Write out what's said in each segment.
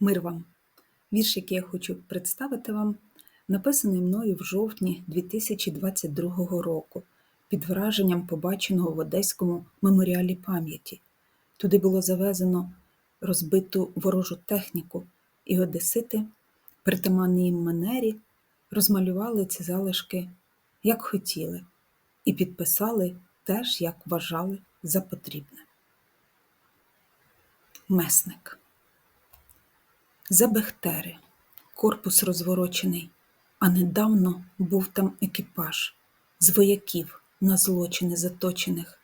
Мир вам! Вірш, який я хочу представити вам, написаний мною в жовтні 2022 року під враженням побаченого в Одеському меморіалі пам'яті. Туди було завезено розбиту ворожу техніку, і одесити, притаманні їм манері, розмалювали ці залишки як хотіли, і підписали теж, як вважали за потрібне. Месник за Бехтери, корпус розворочений, а недавно був там екіпаж з вояків на злочини заточених,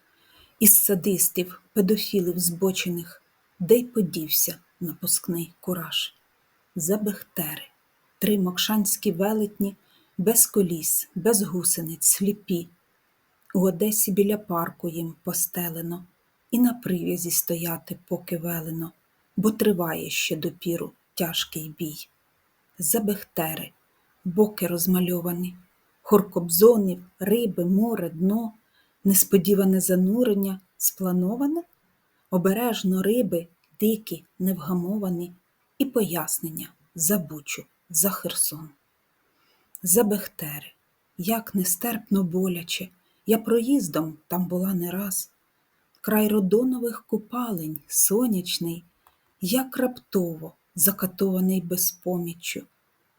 із садистів, педофілів збочених, де й подівся напускний кураж. За Бехтери, три мокшанські велетні, без коліс, без гусениць, сліпі. У Одесі біля парку їм постелено, і на прив'язі стояти поки велено, бо триває ще допіру тяжкий бій. За Бехтери, боки розмальовані, хор кобзонів, риби, море, дно, несподіване занурення, сплановане, обережно риби, дикі, невгамовані, і пояснення за Бучу, за Херсон. За Бехтери, як нестерпно боляче, я проїздом там була не раз. Край родонових купалень, сонячний, як раптово закатований безпоміччю,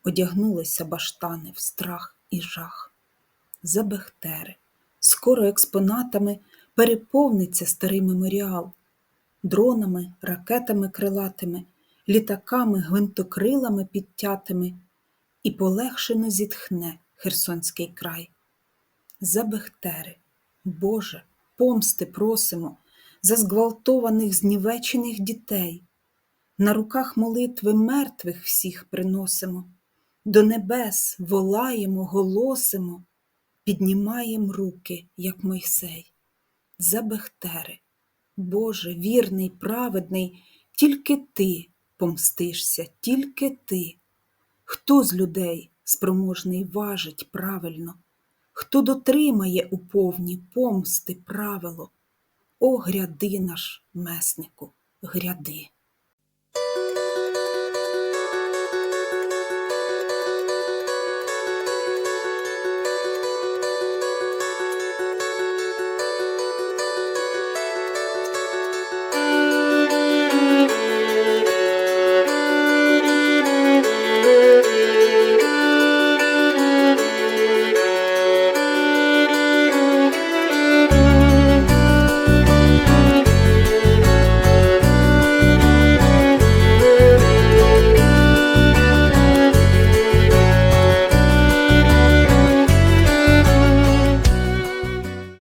одягнулися баштани в страх і жах. За Бехтери, скоро експонатами переповниться старий меморіал, дронами, ракетами крилатими, літаками, гвинтокрилами підтятими, і полегшено зітхне Херсонський край. За Бехтери, Боже, помсти просимо за зґвалтованих знівечених дітей. На руках молитви мертвих всіх приносимо, до небес волаємо, голосимо, піднімаєм руки, як Мойсей. За Бехтери, Боже, вірний, праведний, тільки ти помстишся, тільки ти. Хто з людей спроможний важить правильно, хто дотримає у повні помсти правило? О, гряди наш, меснику, гряди! Música